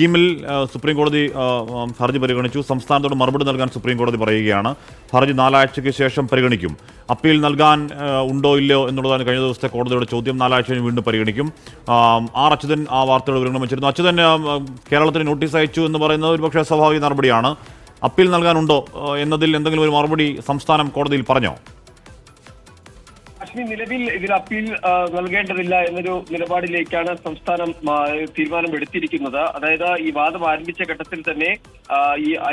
കീമിൽ ആ, സുപ്രീം കോടതി ഹർജി പരിഗണിച്ചു. സംസ്ഥാനത്തോട് മറുപടി നൽകാൻ സുപ്രീം കോടതി പറയുകയാണ്. ഹർജി നാലാഴ്ചയ്ക്ക് ശേഷം പരിഗണിക്കും. അപ്പീൽ നൽകാൻ ഉണ്ടോ ഇല്ലയോ എന്നുള്ളതാണ് കഴിഞ്ഞ ദിവസത്തെ കോടതിയുടെ ചോദ്യം. നാലാഴ്ച വീണ്ടും പരിഗണിക്കും. ആർ അച്യുതൻ ആ വാർത്തയുടെ വിവരണം വെച്ചിരുന്നു അച്യുതൻ കേരളത്തിന് നോട്ടീസ് അയച്ചു എന്ന് പറയുന്നത് ഒരുപക്ഷെ സ്വാഭാവിക നടപടിയാണ്. അപ്പീൽ നൽകാനുണ്ടോ എന്നതിൽ എന്തെങ്കിലും ഒരു മറുപടി സംസ്ഥാനം കോടതിയിൽ പറഞ്ഞോ? അശ്വിനി നിലവിൽ ഇതിൽ അപ്പീൽ നൽകേണ്ടതില്ല എന്നൊരു നിലപാടിലേക്കാണ് സംസ്ഥാനം ആ, തീരുമാനം എടുത്തിരിക്കുന്നത്. അതായത് ഈ വാദം ആരംഭിച്ച ഘട്ടത്തിൽ തന്നെ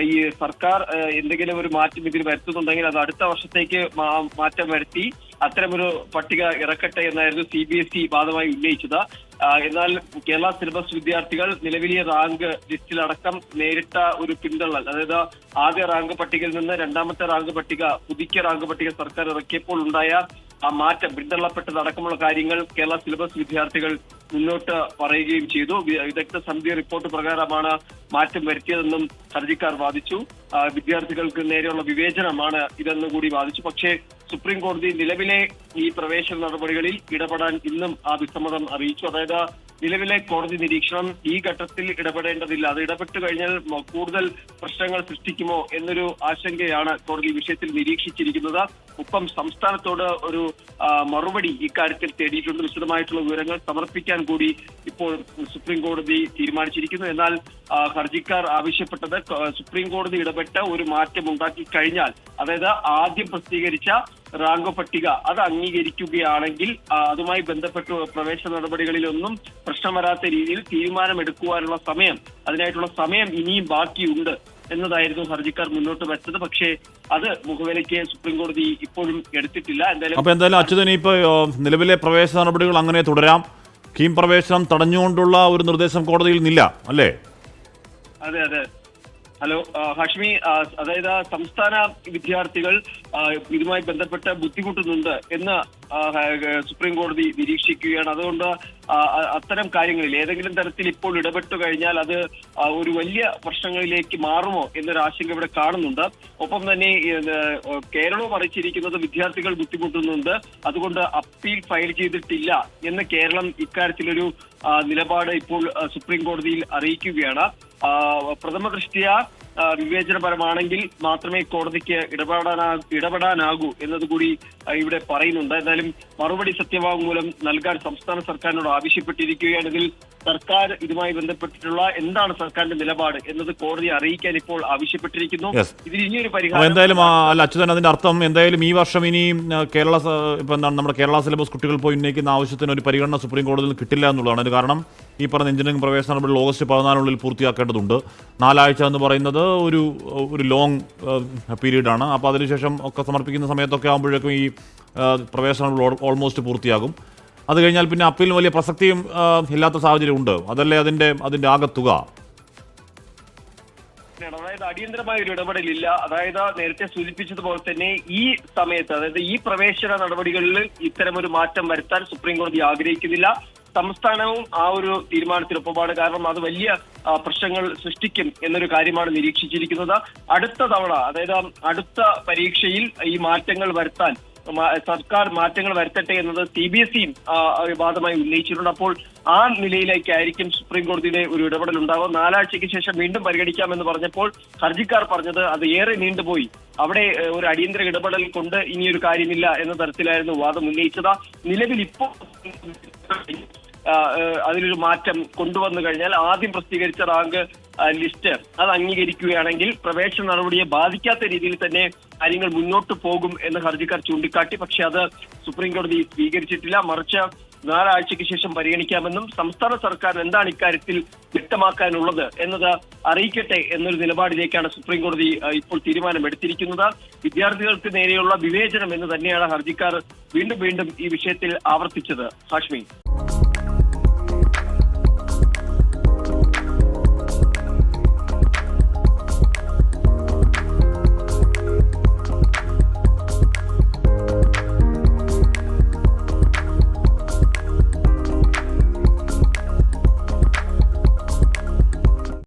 ഈ സർക്കാർ എന്തെങ്കിലും ഒരു മാറ്റം ഇതിൽ വരുത്തുന്നുണ്ടെങ്കിൽ അത് അടുത്ത വർഷത്തേക്ക് മാറ്റം വരുത്തി അത്തരമൊരു പട്ടിക ഇറക്കട്ടെ എന്നായിരുന്നു സി ബി എസ് ഇ വാദമായി ഉന്നയിച്ചത്. എന്നാൽ കേരള സിലബസ് വിദ്യാർത്ഥികൾ നിലവിലെ റാങ്ക് ലിസ്റ്റിലടക്കം നേരിട്ട ഒരു പിന്തള്ളൽ അതായത് ആദ്യ റാങ്ക് പട്ടികയിൽ നിന്ന് രണ്ടാമത്തെ റാങ്ക് പട്ടിക പുതുക്കിയ റാങ്ക് പട്ടിക സർക്കാർ ഇറക്കിയപ്പോൾ ഉണ്ടായ ആ മാറ്റം പിന്തള്ളപ്പെട്ടതടക്കമുള്ള കാര്യങ്ങൾ കേരള സിലബസ് വിദ്യാർത്ഥികൾ മുന്നോട്ട് പറയുകയും ചെയ്തു. വിദഗ്ധ സമിതി റിപ്പോർട്ട് പ്രകാരമാണ് മാറ്റം വരുത്തിയതെന്നും ഹർജിക്കാർ വാദിച്ചു. വിദ്യാർത്ഥികൾക്ക് നേരെയുള്ള വിവേചനമാണ് ഇതെന്ന് കൂടി വാദിച്ചു. പക്ഷേ സുപ്രീം കോടതി നിലവിലെ ഈ പ്രവേശന നടപടികളിൽ ഇടപെടാൻ ഇന്നും ആ വിസമ്മതം അറിയിച്ചു. അതായത് നിലവിലെ കോടതി നിരീക്ഷണം ഈ ഘട്ടത്തിൽ ഇടപെടേണ്ടതില്ല. അത് ഇടപെട്ട് കഴിഞ്ഞാൽ കൂടുതൽ പ്രശ്നങ്ങൾ സൃഷ്ടിക്കുമോ എന്നൊരു ആശങ്കയാണ് കോടതി വിഷയത്തിൽ നിരീക്ഷിച്ചിരിക്കുന്നത്. ഒപ്പം സംസ്ഥാനത്തോട് ഒരു മറുപടി ഇക്കാര്യത്തിൽ തേടിയിട്ടുണ്ട്. വിശദമായിട്ടുള്ള വിവരങ്ങൾ സമർപ്പിക്കാൻ കൂടി ഇപ്പോൾ സുപ്രീം കോടതി തീരുമാനിച്ചിരിക്കുന്നു. എന്നാൽ ഹർജിക്കാർ ആവശ്യപ്പെട്ടത് സുപ്രീം കോടതി ഇടപെട്ട് ഒരു മാറ്റം ഉണ്ടാക്കി കഴിഞ്ഞാൽ അതായത് ആദ്യം പ്രസിദ്ധീകരിച്ച റാങ്ക് പട്ടിക അത് അംഗീകരിക്കുകയാണെങ്കിൽ അതുമായി ബന്ധപ്പെട്ട പ്രവേശന നടപടികളിലൊന്നും പ്രശ്നം വരാത്ത രീതിയിൽ തീരുമാനമെടുക്കുവാനുള്ള സമയം അതിനായിട്ടുള്ള സമയം ഇനിയും ബാക്കിയുണ്ട് എന്നതായിരുന്നു ഹർജിക്കാർ മുന്നോട്ട് വെച്ചത്. പക്ഷേ അത് മുഖവിലയ്ക്ക് സുപ്രീം കോടതി ഇപ്പോഴും എടുത്തിട്ടില്ല. എന്തായാലും അപ്പൊ എന്തായാലും അച്യുതൻ ഇപ്പൊ നിലവിലെ പ്രവേശന നടപടികൾ അങ്ങനെ തുടരാം. കീം പ്രവേശനം തടഞ്ഞുകൊണ്ടുള്ള ഒരു നിർദ്ദേശം കോടതിയിൽ നിന്നില്ല അല്ലേ? അതെ അതെ. ഹലോ ഹഷ്മി അതായത് സംസ്ഥാന വിദ്യാർത്ഥികൾ ഇതുമായി ബന്ധപ്പെട്ട് ബുദ്ധിമുട്ടുന്നുണ്ട് എന്ന് സുപ്രീം കോടതി നിരീക്ഷിക്കുകയാണ്. അതുകൊണ്ട് അത്തരം കാര്യങ്ങളിൽ ഏതെങ്കിലും തരത്തിൽ ഇപ്പോൾ ഇടപെട്ടു കഴിഞ്ഞാൽ അത് ഒരു വലിയ പ്രശ്നങ്ങളിലേക്ക് മാറുമോ എന്നൊരു ആശങ്ക ഇവിടെ കാണുന്നുണ്ട്. ഒപ്പം തന്നെ കേരളവും അറിയിച്ചിരിക്കുന്നത് വിദ്യാർത്ഥികൾ ബുദ്ധിമുട്ടുന്നുണ്ട്. അതുകൊണ്ട് അപ്പീൽ ഫയൽ ചെയ്തിട്ടില്ല എന്ന് കേരളം ഇക്കാര്യത്തിലൊരു നിലപാട് ഇപ്പോൾ സുപ്രീം കോടതിയിൽ അറിയിക്കുകയാണ്. പ്രഥമ ദൃഷ്ടിയ വിവേചനപരമാണെങ്കിൽ മാത്രമേ കോടതിക്ക് ഇടപെടാനാ ഇടപെടാനാകൂ എന്നതുകൂടി ഇവിടെ പറയുന്നുണ്ട്. എന്തായാലും മറുപടി സത്യവാങ്മൂലം നൽകാൻ സംസ്ഥാന സർക്കാരിനോട് ആവശ്യപ്പെട്ടിരിക്കുകയാണ് ഇതിൽ സർക്കാർ ഇതുമായി ബന്ധപ്പെട്ടിട്ടുള്ള എന്താണ് സർക്കാരിന്റെ നിലപാട് എന്നത് കോടതി അറിയിക്കാൻ ഇപ്പോൾ ആവശ്യപ്പെട്ടിരിക്കുന്നു. ഇതിന് ഇതിൽ ഇനിയൊരു പരിഹാരം എന്തായാലും അല്ല അച്യുതൻ അതിന്റെ അർത്ഥം എന്തായാലും ഈ വർഷം ഇനിയും കേരള ഇപ്പൊ എന്താണ് നമ്മുടെ കേരള സിലബസ് കുട്ടികൾ പോയി ഉന്നയിക്കുന്ന ആവശ്യത്തിന് ഒരു പരിഗണന സുപ്രീം കോടതിയിൽ കിട്ടില്ല എന്നുള്ളതാണ്. കാരണം ഈ പറഞ്ഞ എഞ്ചിനീയറിംഗ് പ്രവേശന നടപടികൾ ഓഗസ്റ്റ് പതിനാലിനുള്ളിൽ പൂർത്തിയാക്കേണ്ടതുണ്ട്. നാലാഴ്ച എന്ന് പറയുന്നത് ഒരു ഒരു ലോങ് പീരീഡാണ്. ആണ് അപ്പോൾ അതിനുശേഷം ഒക്കെ സമർപ്പിക്കുന്ന സമയത്തൊക്കെ ആകുമ്പോഴേക്കും ഈ പ്രവേശന പ്രവേശന ഓൾമോസ്റ്റ് പൂർത്തിയാകും. അത് കഴിഞ്ഞാൽ പിന്നെ അപ്പീലിന് വലിയ പ്രസക്തിയും ഇല്ലാത്ത സാഹചര്യം ഉണ്ട്. അതല്ലേ അതിന്റെ അതിന്റെ ആകെ തുക? അതായത് അടിയന്തരമായ ഒരു ഇടപെടലില്ല. അതായത് നേരത്തെ സൂചിപ്പിച്ചതുപോലെ തന്നെ ഈ സമയത്ത് അതായത് ഈ പ്രവേശന നടപടികളിൽ ഇത്തരമൊരു മാറ്റം വരുത്താൻ സുപ്രീം കോടതി ആഗ്രഹിക്കുന്നില്ല. സംസ്ഥാനവും ആ ഒരു തീരുമാനത്തിനൊപ്പമാണ്. കാരണം അത് വലിയ പ്രശ്നങ്ങൾ സൃഷ്ടിക്കും എന്നൊരു കാര്യമാണ് നിരീക്ഷിച്ചിരിക്കുന്നത്. അടുത്ത തവണ അതായത് അടുത്ത പരീക്ഷയിൽ ഈ മാറ്റങ്ങൾ വരുത്താൻ സർക്കാർ മാറ്റങ്ങൾ വരുത്തട്ടെ എന്നത് സി ബി എസ് ഇയും വിവാദമായി ഉന്നയിച്ചിട്ടുണ്ട്. അപ്പോൾ ആ നിലയിലേക്കായിരിക്കും സുപ്രീം കോടതിയുടെ ഒരു ഇടപെടൽ ഉണ്ടാവുക നാലാഴ്ചയ്ക്ക് ശേഷം വീണ്ടും പരിഗണിക്കാമെന്ന് പറഞ്ഞപ്പോൾ ഹർജിക്കാർ പറഞ്ഞത് അത് ഏറെ നീണ്ടുപോയി. അവിടെ ഒരു അടിയന്തര ഇടപെടൽ കൊണ്ട് ഇനിയൊരു കാര്യമില്ല എന്ന തരത്തിലായിരുന്നു വാദം ഉന്നയിച്ചത്. നിലവിൽ ഇപ്പോൾ അതിലൊരു മാറ്റം കൊണ്ടുവന്നു കഴിഞ്ഞാൽ ആദ്യം പ്രസിദ്ധീകരിച്ച റാങ്ക് ലിസ്റ്റ് അത് അംഗീകരിക്കുകയാണെങ്കിൽ പ്രവേശന നടപടിയെ ബാധിക്കാത്ത രീതിയിൽ തന്നെ കാര്യങ്ങൾ മുന്നോട്ട് പോകും എന്ന് ഹർജിക്കാർ ചൂണ്ടിക്കാട്ടി. പക്ഷെ അത് സുപ്രീം കോടതി സ്വീകരിച്ചിട്ടില്ല. മറിച്ച് നാലാഴ്ചയ്ക്ക് ശേഷം പരിഗണിക്കാമെന്നും സംസ്ഥാന സർക്കാർ എന്താണ് ഇക്കാര്യത്തിൽ വ്യക്തമാക്കാനുള്ളത് എന്നത് അറിയിക്കട്ടെ എന്നൊരു നിലപാടിലേക്കാണ് സുപ്രീം കോടതി ഇപ്പോൾ തീരുമാനമെടുത്തിരിക്കുന്നത്. വിദ്യാർത്ഥികൾക്ക് നേരെയുള്ള വിവേചനം എന്ന് തന്നെയാണ് ഹർജിക്കാർ വീണ്ടും വീണ്ടും ഈ വിഷയത്തിൽ ആവർത്തിച്ചത്. ഹാഷ്മി.